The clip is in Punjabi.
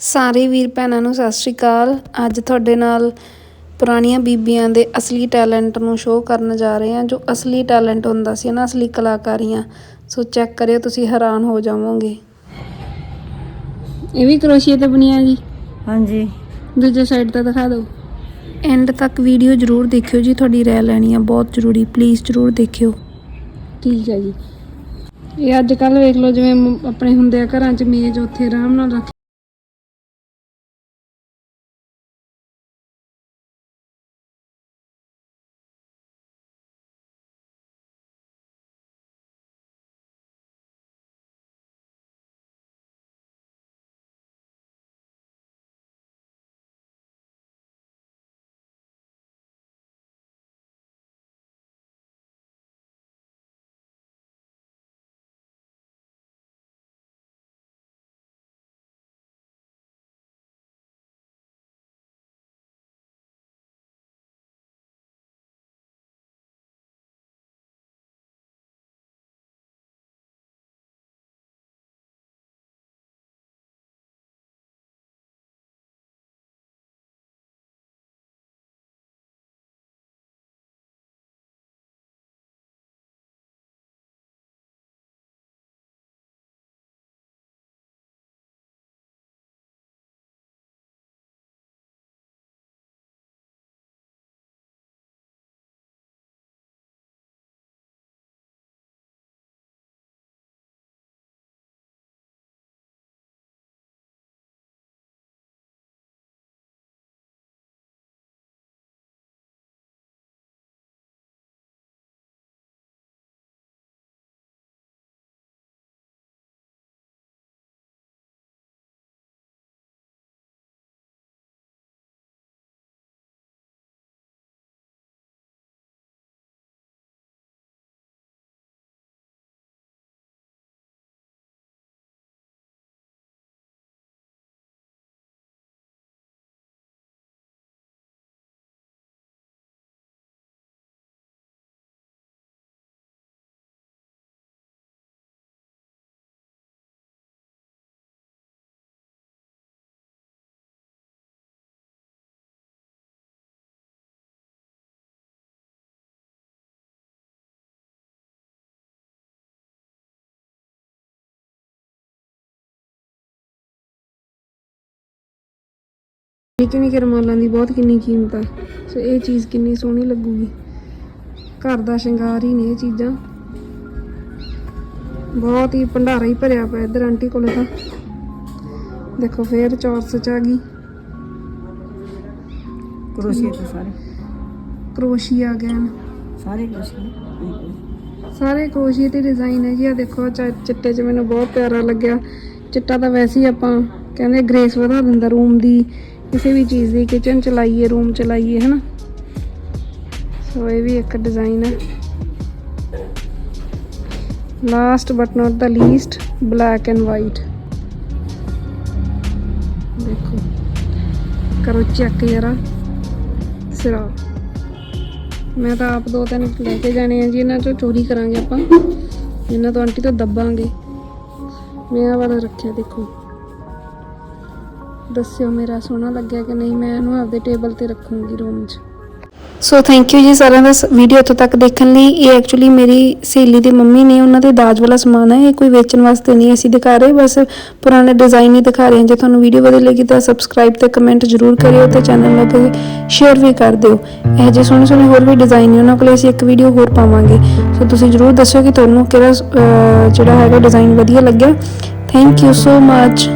ਸਾਰੇ ਵੀਰ ਭੈਣਾਂ ਨੂੰ ਸਤਿ ਸ਼੍ਰੀ ਅਕਾਲ। ਅੱਜ ਤੁਹਾਡੇ ਨਾਲ ਪੁਰਾਣੀਆਂ ਬੀਬੀਆਂ ਦੇ ਅਸਲੀ ਟੈਲੈਂਟ ਨੂੰ ਸ਼ੋਅ ਕਰਨ ਜਾ ਰਹੇ ਹਾਂ ਜੋ ਅਸਲੀ ਟੈਲੈਂਟ ਹੁੰਦਾ ਸੀ ਨਾ ਅਸਲੀ ਕਲਾਕਾਰੀਆਂ। ਸੋ ਚੈੱਕ ਕਰਿਓ ਤੁਸੀਂ ਹੈਰਾਨ ਹੋ ਜਾਵੋਗੇ। ਇਹ ਵੀ ਕਰੋਸ਼ੀਏ ਤੇ ਬਣਿਆ ਜੀ ਹਾਂਜੀ। ਦੂਜੇ ਸਾਈਡ ਤੇ ਦਿਖਾ ਦਿਓ। ਐਂਡ ਤੱਕ ਵੀਡੀਓ ਜ਼ਰੂਰ ਦੇਖਿਓ ਜੀ ਤੁਹਾਡੀ ਰਾਏ ਲੈਣੀ ਆ ਬਹੁਤ ਜ਼ਰੂਰੀ ਪਲੀਜ਼ ਜ਼ਰੂਰ ਦੇਖਿਓ। ਠੀਕ ਹੈ ਜੀ। ਇਹ ਅੱਜ ਕੱਲ ਵੇਖ ਲਓ ਜਿਵੇਂ ਆਪਣੇ ਹੁੰਦੇ ਆ ਘਰਾਂ 'ਚ ਮੇਜ਼ ਉੱਥੇ ਆਰਾਮ ਨਾਲ ਰੱਖ ਨਿੱਕੇ ਨਿੱਕੇ ਰਮਾਲਾਂ ਦੀ ਬਹੁਤ ਕਿੰਨੀ ਕੀਮਤ ਆ। ਸੋ ਇਹ ਚੀਜ਼ ਕਿੰਨੀ ਸੋਹਣੀ ਲੱਗੂਗੀ। ਘਰ ਦਾ ਸ਼ਿੰਗਾਰ ਹੀ ਨੇ ਇਹ ਚੀਜ਼ਾਂ। ਬਹੁਤ ਹੀ ਭੰਡਾਰਾ ਹੀ ਭਰਿਆ ਪਿਆ ਇੱਧਰ ਆਂਟੀ ਕੋਲੇ ਤਾਂ। ਦੇਖੋ ਫੇਰ ਚੌਰਸ ਚ ਆ ਗਈ। ਕਰੋਸ਼ੀਏ ਤੇ ਸਾਰੇ। ਕਰੋਸ਼ੀਆ ਗੈਨ ਸਾਰੇ ਕਰੋਸ਼ੀਏ ਸਾਰੇ ਕਰੋਸ਼ੀਏ ਤੇ ਡਿਜ਼ਾਈਨ ਹੈ ਜੀ ਆ। ਦੇਖੋ ਚਿੱਟੇ ਚ ਮੈਨੂੰ ਬਹੁਤ ਪਿਆਰਾ ਲੱਗਿਆ। ਚਿੱਟਾ ਤਾਂ ਵੈਸੇ ਹੀ ਆਪਾਂ ਕਹਿੰਦੇ ਗ੍ਰੇਸ ਵਧਾ ਦਿੰਦਾ ਰੂਮ ਦੀ। ਕਿਸੇ ਵੀ ਚੀਜ਼ ਦੀ ਕਿਚਨ ਚ ਲਾਈਏ ਰੂਮ ਚ ਲਾਈਏ ਹਨਾ? ਸੋ ਇਹ ਵੀ ਇੱਕ ਡਿਜ਼ਾਈਨ ਹੈ। Last but not the least black and white ਦੇਖੋ, ਕਰੋ ਚੈੱਕ ਜਰਾ। ਸਿਰਾ। ਮੈਂ ਤਾਂ ਆਪ ਦੋ ਤਿੰਨ ਲੈ ਕੇ ਜਾਣੇ ਆ ਜੀ, ਇਹਨਾਂ ਚੋਂ ਚੋਰੀ ਕਰਾਂਗੇ ਆਪਾਂ। ਇਹਨਾਂ ਤੋਂ ਆਂਟੀ ਤੋਂ ਦੱਬਾਂਗੇ। ਮੈਂ ਆਹ ਵਾਲਾ ਰੱਖਿਆ, ਦੇਖੋ। ਦੱਸਿਓ ਮੇਰਾ ਸੋਹਣਾ ਲੱਗਿਆ ਕਿ ਨਹੀਂ, ਮੈਂ ਇਹਨੂੰ ਆਪਦੇ ਟੇਬਲ ਤੇ ਰੱਖੂੰਗੀ ਰੂਮ 'ਚ। ਸੋ ਥੈਂਕ ਯੂ ਜੀ ਸਾਰਿਆਂ ਦਾ ਵੀਡੀਓ ਇੱਥੋਂ ਤੱਕ ਦੇਖਣ ਲਈ। ਇਹ ਐਕਚੁਅਲੀ ਮੇਰੀ ਸਹੇਲੀ ਦੀ ਮੰਮੀ ਨੇ ਉਹਨਾਂ ਦੇ ਦਾਜ ਵਾਲਾ ਸਮਾਨ ਹੈ ਇਹ ਕੋਈ ਵੇਚਣ ਵਾਸਤੇ ਨਹੀਂ ਅਸੀਂ ਦਿਖਾ ਰਹੇ, ਬਸ ਪੁਰਾਣੇ ਡਿਜ਼ਾਈਨ ਹੀ ਦਿਖਾ ਰਹੇ ਹਾਂ। ਜੇ ਤੁਹਾਨੂੰ ਵੀਡੀਓ ਵਧੀਆ ਲੱਗੀ ਤਾਂ ਸਬਸਕ੍ਰਾਈਬ ਤੇ ਕਮੈਂਟ ਜ਼ਰੂਰ ਕਰਿਓ ਤੇ ਚੈਨਲ ਨੂੰ ਅੱਗੇ ਸ਼ੇਅਰ ਵੀ ਕਰ ਦਿਓ। ਇਹ ਜਿਹੇ ਸੋਹਣੇ ਸੋਹਣੇ ਹੋਰ ਵੀ ਡਿਜ਼ਾਈਨ ਨੇ, ਉਹਨਾਂ ਕੋਲ ਅਸੀਂ ਇੱਕ ਵੀਡੀਓ ਹੋਰ ਪਾਵਾਂਗੇ। ਸੋ ਤੁਸੀਂ ਜ਼ਰੂਰ ਦੱਸਿਓ ਕਿ ਤੁਹਾਨੂੰ ਕਿਹੜਾ ਜਿਹੜਾ ਹੈਗਾ ਡਿਜ਼ਾਈਨ ਵਧੀਆ ਲੱਗਿਆ। Thank you so much